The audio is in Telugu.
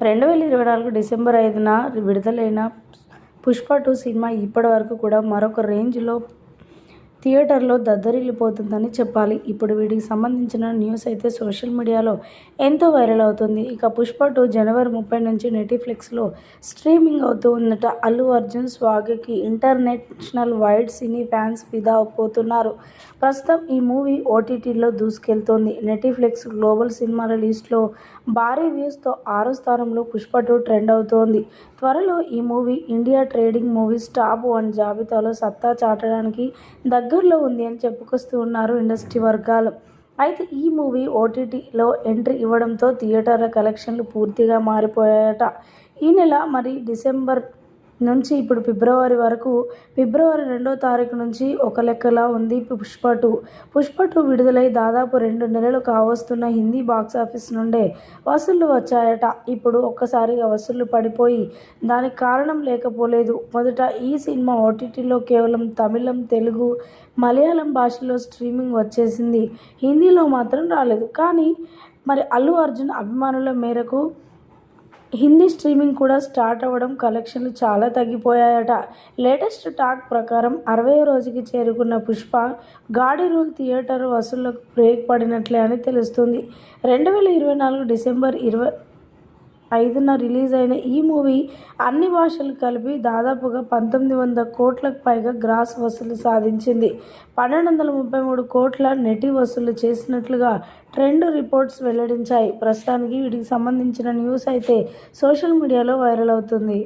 రెండు వేల ఇరవై నాలుగు డిసెంబర్ ఐదున విడుదలైన పుష్ప టూ సినిమా ఇప్పటి వరకు కూడా మరొక రేంజ్లో థియేటర్లో దద్దరిల్లిపోతుందని చెప్పాలి. ఇప్పుడు వీటికి సంబంధించిన న్యూస్ అయితే సోషల్ మీడియాలో ఎంతో వైరల్ అవుతుంది. ఇక పుష్ప టూ జనవరి ముప్పై నుంచి నెటిఫ్లిక్స్లో స్ట్రీమింగ్ అవుతూ ఉందట. అల్లు అర్జున్ స్వాగకి ఇంటర్నేషనల్ వైడ్ సినీ ఫ్యాన్స్ ఫిదా పోతున్నారు. ప్రస్తుతం ఈ మూవీ ఓటీటీలో దూసుకెళ్తోంది. నెటిఫ్లిక్స్ గ్లోబల్ సినిమాల లిస్ట్లో భారీ వ్యూస్తో ఆరో స్థానంలో పుష్ప టూ ట్రెండ్ అవుతోంది. త్వరలో ఈ movie India trading movies top one జాబితాలో సత్తా చాటడానికి దగ్గరలో ఉంది అని చెప్పుకొస్తూ ఉన్నారు ఇండస్ట్రీ వర్గాలు. అయితే ఈ మూవీ ఓటీటీలో ఎంట్రీ ఇవ్వడంతో థియేటర్ల కలెక్షన్లు పూర్తిగా మారిపోయాయట. ఈ నెల మరి డిసెంబర్ నుంచి ఇప్పుడు ఫిబ్రవరి వరకు ఫిబ్రవరి రెండో తారీఖు నుంచి ఒక లెక్కలా ఉంది పుష్ప టూ. పుష్ప టూ విడుదలై దాదాపు రెండు నెలలు కావస్తున్న హిందీ బాక్సాఫీస్ నుండే వసూళ్ళు వచ్చాయట. ఇప్పుడు ఒక్కసారిగా వసూళ్ళు పడిపోయి దానికి కారణం లేకపోలేదు. మొదట ఈ సినిమా ఓటీటీలో కేవలం తమిళం తెలుగు మలయాళం భాషలో స్ట్రీమింగ్ వచ్చేసింది. హిందీలో మాత్రం రాలేదు. కానీ మరి అల్లు అర్జున్ అభిమానుల మేరకు హిందీ స్ట్రీమింగ్ కూడా స్టార్ట్ అవ్వడం కలెక్షన్లు చాలా తగ్గిపోయాయట. లేటెస్ట్ టాక్ ప్రకారం అరవై రోజుకి చేరుకున్న పుష్ప గాడి రూల్ థియేటర్ వసూళ్ళకు బ్రేక్ పడినట్లే అని తెలుస్తుంది. రెండు వేల ఇరవై నాలుగు డిసెంబర్ ఇరవై ఐదున రిలీజ్ అయిన ఈ మూవీ అన్ని భాషలు కలిపి దాదాపుగా పంతొమ్మిది వందల కోట్లకు పైగా గ్రాస్ వసూలు సాధించింది. పన్నెండు వందల ముప్పై మూడు కోట్ల నెటి వసూలు చేసినట్లుగా ట్రెండ్ రిపోర్ట్స్ వెల్లడించాయి. ప్రస్తుతానికి వీటికి సంబంధించిన న్యూస్ అయితే సోషల్ మీడియాలో వైరల్ అవుతుంది.